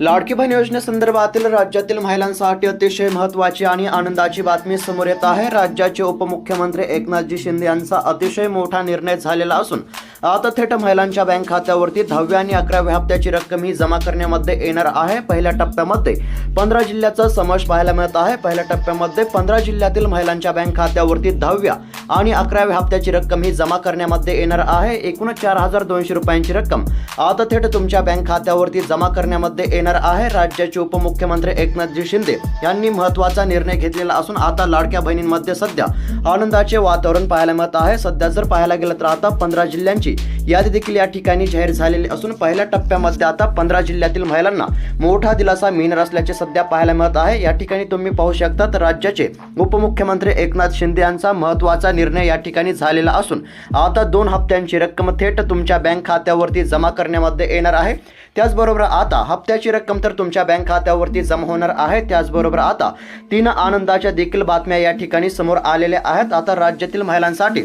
लाडकी बहीण योजनेसंदर्भातील राज्यातील महिलांसाठी अतिशय महत्त्वाची आणि आनंदाची बातमी समोर येत आहे. राज्याचे उपमुख्यमंत्री एकनाथजी शिंदे यांचा अतिशय मोठा निर्णय झालेला असून आता थेट महिलांच्या बँक खात्यावरती दहाव्या आणि अकराव्या हप्त्याची रक्कम ही जमा करण्यामध्ये येणार आहे. पहिल्या टप्प्यामध्ये पंधरा जिल्ह्याचा समावेश पाहायला मिळत आहे. पहिल्या टप्प्यामध्ये पंधरा जिल्ह्यातील महिलांच्या बँक खात्यावरती दहाव्या आणि अकराव्या हप्त्याची रक्कम ही जमा करण्यामध्ये येणार आहे. एकूण चार हजार दोनशे रुपयांची रक्कम आता थेट तुमच्या बँक खात्यावरती जमा करण्यामध्ये येणार आहे. राज्याचे उपमुख्यमंत्री एकनाथजी शिंदे यांनी महत्त्वाचा निर्णय घेतलेला असून आता लाडक्या बहिणींमध्ये सध्या आनंदाचे वातावरण पाहायला मिळत आहे. सध्या जर पाहायला गेलं तर आता पंधरा जिल्ह्यांची यादी देखील या ठिकाणी जाहीर झालेली असून पहिल्या टप्प्यामध्ये आता पंधरा जिल्ह्यातील महिलांना मोठा दिलासा मिळणार असल्याचे सध्या पाहायला मिळत आहे. या ठिकाणी तुम्ही पाहू शकता तर राज्याचे उपमुख्यमंत्री एकनाथ शिंदे यांचा महत्त्वाचा निर्णय या ठिकाणी झालेला असून आता दोन हप्त्यांची रक्कम थेट तुमच्या बँक खात्यावरती जमा करण्यामध्ये येणार आहे. त्याचबरोबर आता हप्त्याची रक्कम तर तुमच्या बँक खात्यावरती जमा होणार आहे. त्याचबरोबर आता तीन आनंदाच्या देखील बातम्या या ठिकाणी समोर आलेल्या आहेत. आता राज्यातील महिलांसाठी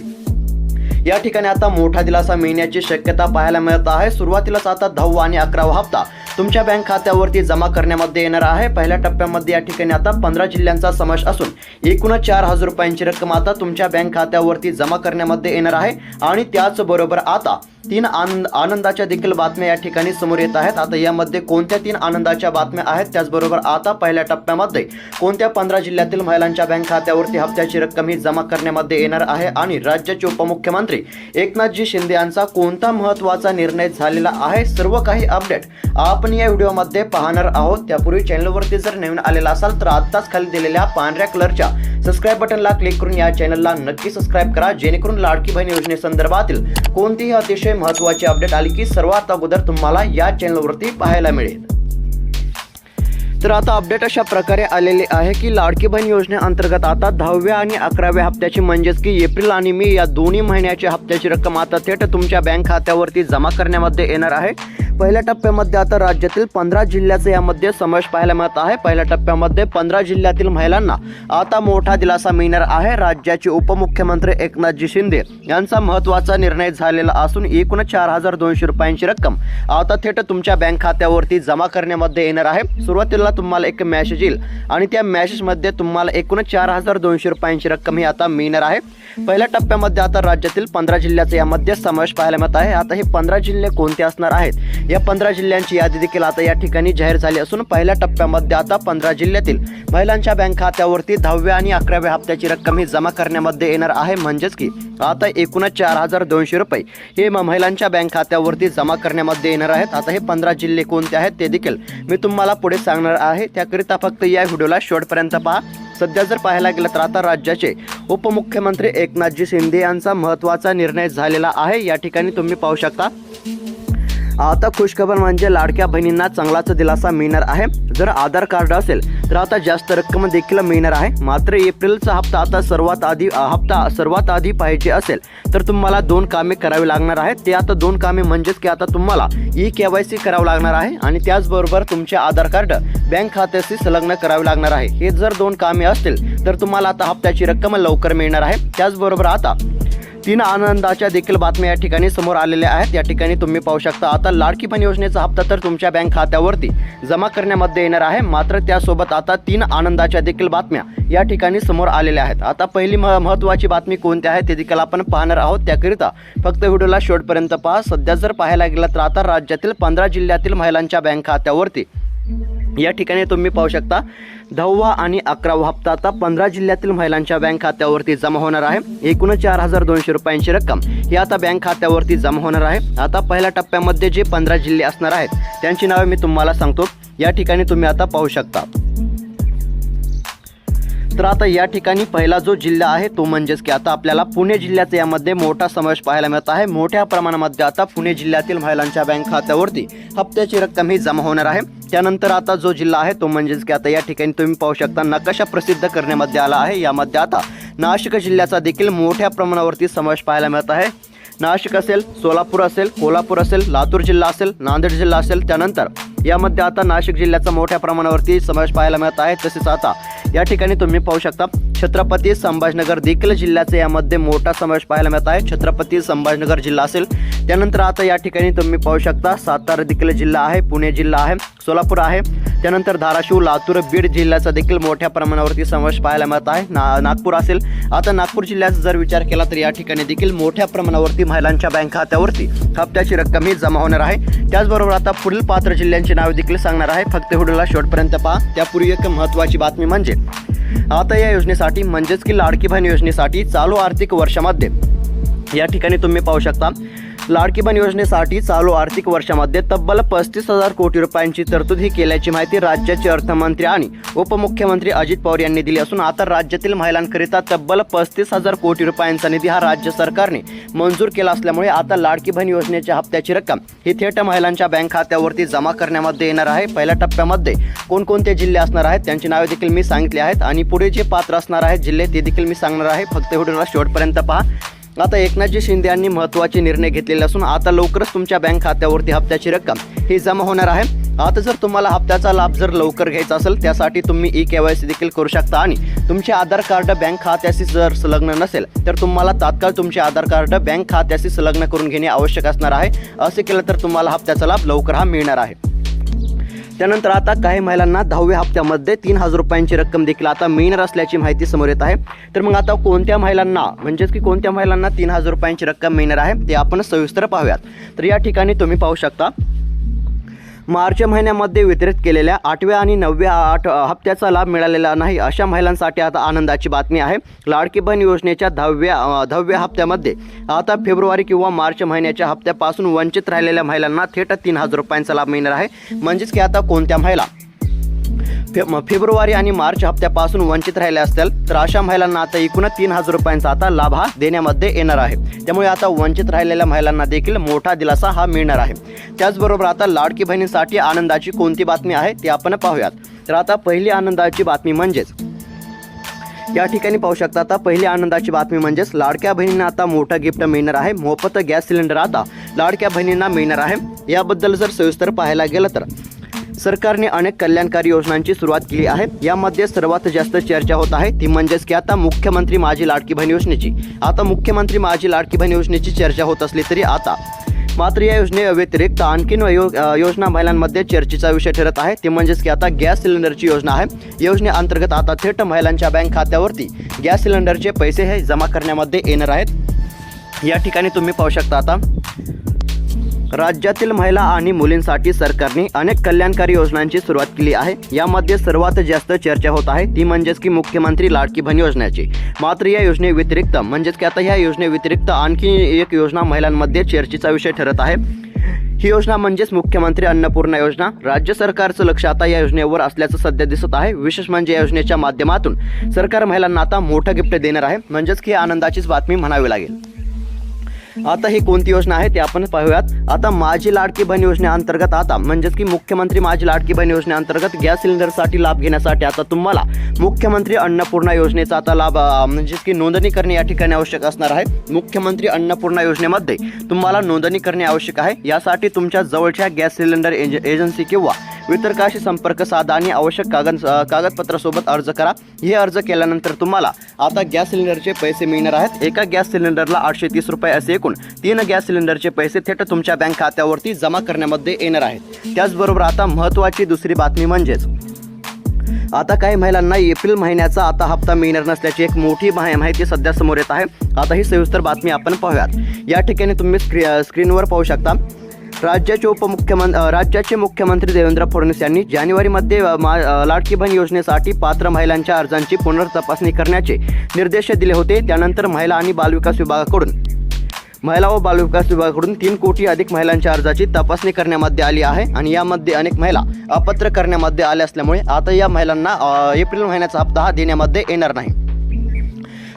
या ठिकाणी आता मोठा दिलासा मिळण्याची शक्यता पाहायला मिळत आहे. सुरुवातीलाच आता दहावा आणि अकरावा हप्ता तुमच्या बँक खात्यावरती जमा करण्यामध्ये येणार आहे. पहिल्या टप्प्यामध्ये या ठिकाणी आता पंधरा जिल्ह्यांचा समावेश असून एकूणच चार हजार रुपयांची रक्कम आता तुमच्या बँक खात्यावरती जमा करण्यामध्ये येणार आहे. आणि त्याचबरोबर आता तीन आनंद आनंदाच्या देखील बातम्या या ठिकाणी समोर येत आहेत. आता यामध्ये कोणत्या तीन आनंदाच्या बातम्या आहेत? त्याचबरोबर आता पहिल्या टप्प्यामध्ये कोणत्या पंधरा जिल्ह्यातील महिलांच्या बँक खात्यावरती हप्त्याची रक्कम ही जमा करण्यामध्ये येणार आहे? आणि राज्याचे उपमुख्यमंत्री एकनाथजी शिंदे यांचा कोणता महत्त्वाचा निर्णय झालेला आहे? सर्व काही अपडेट आपण या व्हिडिओमध्ये पाहणार आहोत. त्यापूर्वी चॅनलवरती जर नवीन आलेला असाल तर आत्ताच खाली दिलेल्या पांढऱ्या कलरच्या सबस्क्राईब बटनला क्लिक करून या चॅनलला नक्की सबस्क्राईब करा. जेणेकरून लाडकी बहीण योजनेसंदर्भातील कोणतीही अतिशय महत्त्वाची अपडेट आली की सर्वात अगोदर तुम्हाला या चॅनलवरती पाहायला मिळेल. तर आता अपडेट अशा प्रकारे आलेले आहे की लाडकी बहीण योजनेअंतर्गत आता दहाव्या आणि अकराव्या हप्त्याची म्हणजेच की एप्रिल आणि मे या दोन्ही महिन्याच्या हप्त्याची रक्कम आता थेट तुमच्या बँक खात्यावरती जमा करण्यामध्ये येणार आहे. पहिल्या टप्प्यामध्ये आता राज्यातील पंधरा जिल्ह्याचा यामध्ये समावेश पाहायला मिळत आहे. पहिल्या टप्प्यामध्ये पंधरा जिल्ह्यातील महिलांना आता मोठा दिलासा मिळणार आहे. राज्याचे उपमुख्यमंत्री एकनाथजी शिंदे यांचा महत्त्वाचा निर्णय झालेला असून एकूण चार हजार दोनशे रुपयांची रक्कम आता थेट तुमच्या बँक खात्यावरती जमा करण्यामध्ये येणार आहे. सुरुवातीला तुम्हाला एक मॅसेज येईल आणि त्या मॅसेजमध्ये तुम्हाला एकूण चार हजार दोनशे रुपयांची रक्कम ही आता मिळणार आहे. पहिल्या टप्प्यामध्ये आता राज्यातील पंधरा जिल्ह्याचा यामध्ये समावेश पाहायला मिळत आहे. आता हे पंधरा जिल्हे कोणते असणार आहेत? या पंधरा जिल्ह्यांची यादी देखील आता या ठिकाणी जाहीर झाली असून पहिल्या टप्प्यामध्ये आता पंधरा जिल्ह्यातील महिलांच्या बँक खात्यावरती दहाव्या आणि अकराव्या हप्त्याची रक्कम ही जमा करण्यामध्ये येणार आहे. म्हणजेच की आता एकूणच चार हजार दोनशे रुपये हे महिलांच्या बँक खात्यावरती जमा करण्यामध्ये येणार आहेत. आता हे पंधरा जिल्हे कोणते आहेत ते देखील मी तुम्हाला पुढे सांगणार आहे. त्याकरिता फक्त या व्हिडिओला शेवटपर्यंत पहा. सध्या जर पाहायला गेलं तर आता राज्याचे उपमुख्यमंत्री एकनाथजी शिंदे यांचा महत्त्वाचा निर्णय झालेला आहे. या ठिकाणी तुम्ही पाहू शकता. आता खुशखबर म्हणजे लाडक्या बहिणींना चांगलाच दिलासा मिळणार आहे. जर आधार कार्ड असेल तर आता जास्त रक्कम देखील मिळणार आहे. मात्र एप्रिलचा हप्ता आता सर्वात आधी हप्ता सर्वात आधी पाहिजे असेल तर तुम्हाला दोन कामे करावी लागणार आहेत. ते आता दोन कामे म्हणजेच की आता तुम्हाला ई के वाय सी करावं लागणार आहे आणि त्याचबरोबर तुमचे आधार कार्ड बँक खात्याशी संलग्न करावे लागणार आहे. हे जर दोन कामे असतील तर तुम्हाला आता हप्त्याची रक्कम लवकर मिळणार आहे. त्याचबरोबर आता तीन आनंदाच्या देखील बातम्या या ठिकाणी समोर आलेल्या आहेत. या ठिकाणी तुम्ही पाहू शकता आता लाडकी पण योजनेचा हप्ता तर तुमच्या बँक खात्यावरती जमा करण्यामध्ये येणार आहे. मात्र त्यासोबत आता तीन आनंदाच्या देखील बातम्या या ठिकाणी समोर आलेल्या आहेत. आता पहिली म महत्त्वाची बातमी कोणती आहे ते देखील आपण पाहणार आहोत. त्याकरिता फक्त व्हिडिओला शेवटपर्यंत पहा. सध्या जर पाहायला गेलं तर आता राज्यातील पंधरा जिल्ह्यातील महिलांच्या बँक खात्यावरती या ठिकाणी तुम्ही पाहू शकता दहावा आणि अकरावा हप्ता आता पंधरा जिल्ह्यातील महिलांच्या बँक खात्यावरती जमा होणार आहे. एकूण चार हजार दोनशे रुपयांची रक्कम ही आता बँक खात्यावरती जमा होणार आहे. आता पहिल्या टप्प्यामध्ये जे पंधरा जिल्हे असणार आहेत त्यांची नावे मी तुम्हाला सांगतो. या ठिकाणी तुम्ही आता पाहू शकता. तर आता या ठिकाणी पहिला जो जिल्हा आहे तो म्हणजेच की आता आपल्याला पुणे जिल्ह्याचा यामध्ये मोठा समावेश पाहायला मिळत आहे. मोठ्या प्रमाणामध्ये आता पुणे जिल्ह्यातील महिलांच्या बँक खात्यावरती हप्त्याची रक्कम ही जमा होणार आहे. त्यानंतर आता जो जिल्हा आहे तो म्हणजेच की आता या ठिकाणी तुम्ही पाहू शकता नकाशा प्रसिद्ध करण्यामध्ये आला आहे. यामध्ये आता नाशिक जिल्ह्याचा देखील मोठ्या प्रमाणावरती समावेश पाहायला मिळत आहे. नाशिक असेल सोलापूर असेल कोल्हापूर असेल लातूर जिल्हा असेल नांदेड जिल्हा असेल त्यानंतर यामध्ये आता नाशिक जिल्ह्याचा मोठ्या प्रमाणावरती समावेश पाहायला मिळत आहे. तसेच आता या ठिकाणी तुम्ही पाहू शकता छत्रपती संभाजनगर देखील जिल्ह्याचा यामध्ये मोठा समावेश पाहायला मिळत आहे. छत्रपती संभाजनगर जिल्हा असेल त्यानंतर आता या ठिकाणी तुम्ही पाहू शकता सातारा देखील जिल्हा आहे पुणे जिल्हा आहे सोलापूर आहे. त्यानंतर धाराशिव लातूर बीड जिल्ह्याचा देखील मोठ्या प्रमाणावरती समावेश पाहायला मिळत आहे. ना नागपूर असेल. आता नागपूर जिल्ह्याचा जर विचार केला तर या ठिकाणी देखील मोठ्या प्रमाणावरती महिलांच्या बँक खात्यावरती हप्त्याची रक्कम ही जमा होणार आहे. त्याचबरोबर आता पुढील पात्र जिल्ह्यांची नावे देखील सांगणार आहे. फक्त व्हिडिओला शेवटपर्यंत पहा. त्यापूर्वी एक महत्त्वाची बातमी म्हणजे आता या योजनेसाठी म्हणजेच की लाडकी बहीण योजनेसाठी चालू आर्थिक वर्षामध्ये या ठिकाणी तुम्ही पाहू शकता. लाडकी बन योजनेसाठी चालू आर्थिक वर्षामध्ये तब्बल पस्तीस हजार कोटी रुपयांची तरतूद ही केल्याची माहिती राज्याचे अर्थमंत्री आणि उपमुख्यमंत्री अजित पवार यांनी दिली असून आता राज्यातील महिलांकरिता तब्बल पस्तीस हजार कोटी रुपयांचा निधी हा राज्य सरकारने मंजूर केला असल्यामुळे आता लाडकी बहीण योजनेच्या हप्त्याची रक्कम ही थेट महिलांच्या बँक खात्यावरती जमा करण्यामध्ये येणार आहे. पहिल्या टप्प्यामध्ये कोणकोणते जिल्हे असणार आहेत त्यांची नावे देखील मी सांगितली आहेत आणि पुढे जे पात्र असणार आहेत जिल्हे ते देखील मी सांगणार आहे. फक्त व्हिडिओला शेवटपर्यंत पहा. आता एकनाथजी शिंदे यांनी महत्त्वाचे निर्णय घेतलेले असून आता लवकरच तुमच्या बँक खात्यावरती हप्त्याची रक्कम ही जमा होणार आहे. आता जर तुम्हाला हप्त्याचा लाभ जर लवकर घ्यायचा असेल त्यासाठी तुम्ही ई के वाय सी देखील करू शकता आणि तुमचे आधार कार्ड बँक खात्याशी जर संलग्न नसेल तर तुम्हाला तात्काळ तुमचे आधार कार्ड बँक खात्याशी संलग्न करून घेणे आवश्यक असणार आहे. असे केलं तर तुम्हाला हप्त्याचा लाभ लवकर हा मिळणार आहे. त्यानंतर आता काही महिलांना दहाव्या हप्त्यामध्ये तीन हजार रुपयांची रक्कम देखील आता मिळणार असल्याची माहिती समोर येत आहे. तर मग आता कोणत्या महिलांना म्हणजेच की कोणत्या महिलांना तीन हजार रुपयांची रक्कम मिळणार आहे ते आपण सविस्तर पाहूयात. तर या ठिकाणी तुम्ही पाहू शकता मार्च महिन्यामध्ये वितरित केलेल्या आठव्या आणि नवव्या आठ हप्त्याचा लाभ मिळालेला नाही अशा महिलांसाठी आता आनंदाची बातमी आहे. लाडकी बहीण योजनेच्या दहाव्या दहाव्या हप्त्यामध्ये आता फेब्रुवारी किंवा मार्च महिन्याच्या हप्त्यापासून वंचित राहिलेल्या महिलांना थेट तीन हजार रुपयांचा लाभ मिळणार आहे. म्हणजेच की आता कोणत्या महिला फेब्रुवारी आणि मार्च हप्त्यापासून वंचित राहिल्या असतील तर अशा महिलांना आता एकूण तीन हजार रुपयांचा आता लाभ हा देण्यामध्ये येणार आहे. त्यामुळे आता वंचित राहिलेल्या महिलांना देखील मोठा दिलासा हा मिळणार आहे. त्याचबरोबर आता लाडकी बहिणीसाठी आनंदाची कोणती बातमी आहे ती आपण पाहूयात. तर आता पहिली आनंदाची बातमी म्हणजेच या ठिकाणी पाहू शकता आता पहिली आनंदाची बातमी म्हणजेच लाडक्या बहिणींना आता मोठं गिफ्ट मिळणार आहे मोफत गॅस सिलेंडर आता लाडक्या बहिणींना मिळणार आहे. याबद्दल जर सविस्तर पाहायला गेलं तर सरकारने अनेक कल्याणकारी योजनांची सुरुवात केली आहे. यामध्ये सर्वात जास्त चर्चा होत आहे. ती म्हणजेच की आता मुख्यमंत्री माझी लाडकी बहीण योजनेची. आता मुख्यमंत्री माझी लाडकी बहीण योजनेची चर्चा होत असली तरी आता. मात्र या योजनेव्यतिरिक्त आणखीन यो योजना महिलांमध्ये चर्चेचा विषय ठरत आहे. ते म्हणजेच की आता गॅस सिलेंडरची योजना आहे. योजनेअंतर्गत आता थेट महिलांच्या बँक खात्यावरती गॅस सिलेंडरचे पैसे हे जमा करण्यामध्ये येणार आहेत. या ठिकाणी तुम्ही पाहू शकता आता. राज्यातील महिला आणि मुलींसाठी सरकारने अनेक कल्याणकारी योजनांची सुरुवात केली आहे. यामध्ये सर्वात जास्त चर्चा होत आहे ती म्हणजेच की मुख्यमंत्री लाडकी बहीण योजनेची. मात्र या योजनेव्यतिरिक्त म्हणजेच की आता ह्या योजनेव्यतिरिक्त आणखी एक योजना महिलांमध्ये चर्चेचा विषय ठरत आहे. ही योजना म्हणजेच मुख्यमंत्री अन्नपूर्णा योजना. राज्य सरकारचं लक्ष आता या योजनेवर असल्याचं सध्या दिसत आहे. विशेष म्हणजे या योजनेच्या माध्यमातून सरकार महिलांना आता मोठं गिफ्ट देणार आहे. म्हणजेच की आनंदाचीच बातमी म्हणावी लागेल. आता ही कोणती योजना आहे ते आपण पाहूयात. आता माझी लाडकी बहीण योजनेअंतर्गत आता म्हणजेच की मुख्यमंत्री माझी लाडकी बहीण योजनेअंतर्गत गॅस सिलेंडरसाठी लाभ घेण्यासाठी आता तुम्हाला मुख्यमंत्री अन्नपूर्णा योजनेचा आता लाभ म्हणजेच की नोंदणी करणे या ठिकाणी आवश्यक असणार आहे. मुख्यमंत्री अन्नपूर्णा योजनेमध्ये तुम्हाला नोंदणी करणे आवश्यक आहे. यासाठी तुमच्या जवळच्या गॅस सिलेंडर एज एजन्सी किंवा वितरकाशी संपर्क साधा आणि आवश्यक कागद कागदपत्रासोबत अर्ज करा. हे अर्ज केल्यानंतर तुम्हाला आता गॅस सिलेंडरचे पैसे मिळणार आहेत. एका गॅस सिलेंडरला आठशे तीस रुपये असे एकूण तीन गॅस सिलेंडरचे पैसे थेट तुमच्या बँक खात्यावरती जमा करण्यामध्ये येणार आहेत. त्याचबरोबर आता महत्त्वाची दुसरी बातमी म्हणजेच आता काही महिलांना एप्रिल महिन्याचा आता हप्ता मिळणार नसल्याची एक मोठी माहिती सध्या समोर येत आहे. आता ही सविस्तर बातमी आपण पाहूयात. या ठिकाणी तुम्ही स्क्री स्क्रीनवर पाहू शकता. राज्याचे उपमुख्यमंत्री राज्याचे मुख्यमंत्री देवेंद्र फडणवीस यांनी जानेवारीमध्ये मा लाडकी बहीण योजनेसाठी पात्र महिलांच्या अर्जांची पुनर्तपासणी करण्याचे निर्देश दिले होते. त्यानंतर महिला आणि बालविकास विभागाकडून महिला व बालविकास विभागाकडून तीन कोटी अधिक महिलांच्या अर्जाची तपासणी करण्यामध्ये आली आहे आणि यामध्ये अनेक महिला अपात्र करण्यामध्ये आल्या असल्यामुळे आता या महिलांना एप्रिल महिन्याचा हप्ता हा देण्यामध्ये येणार नाही.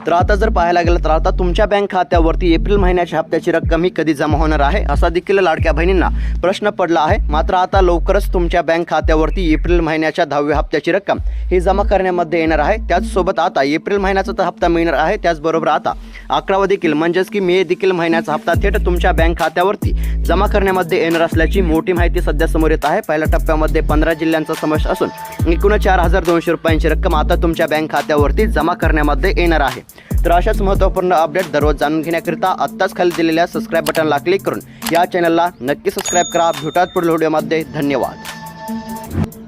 तर आता जर पाहायला गेलं तर आता तुमच्या बँक खात्यावरती एप्रिल महिन्याच्या हप्त्याची रक्कम ही कधी जमा होणार आहे? असा देखील लाडक्या बहिणींना प्रश्न पडला आहे. मात्र आता लवकरच तुमच्या बँक खात्यावरती एप्रिल महिन्याच्या दहाव्या हप्त्याची रक्कम ही जमा करण्यामध्ये येणार आहे. त्याचसोबत आता एप्रिल महिन्याचा तर हप्ता मिळणार आहे. त्याचबरोबर आता अकरावा देखील म्हणजेच की मे देखील महिन्याचा हप्ता थेट तुमच्या बँक खात्यावरती जमा करण्यामध्ये येणार असल्याची मोठी माहिती सध्या समोर येत आहे. पहिल्या टप्प्यामध्ये पंधरा जिल्ह्यांचा समावेश असून एकूण चार हजार दोनशे रुपयांची रक्कम आता तुमच्या बँक खात्यावरती जमा करण्यामध्ये येणार आहे. तर अशाच महत्त्वपूर्ण अपडेट दररोज जाणून घेण्याकरिता आत्ताच खाली दिलेल्या सबस्क्राईब बटनला क्लिक करून या चॅनलला नक्की सबस्क्राईब करा. भेटूयात पुढील व्हिडिओमध्ये धन्यवाद.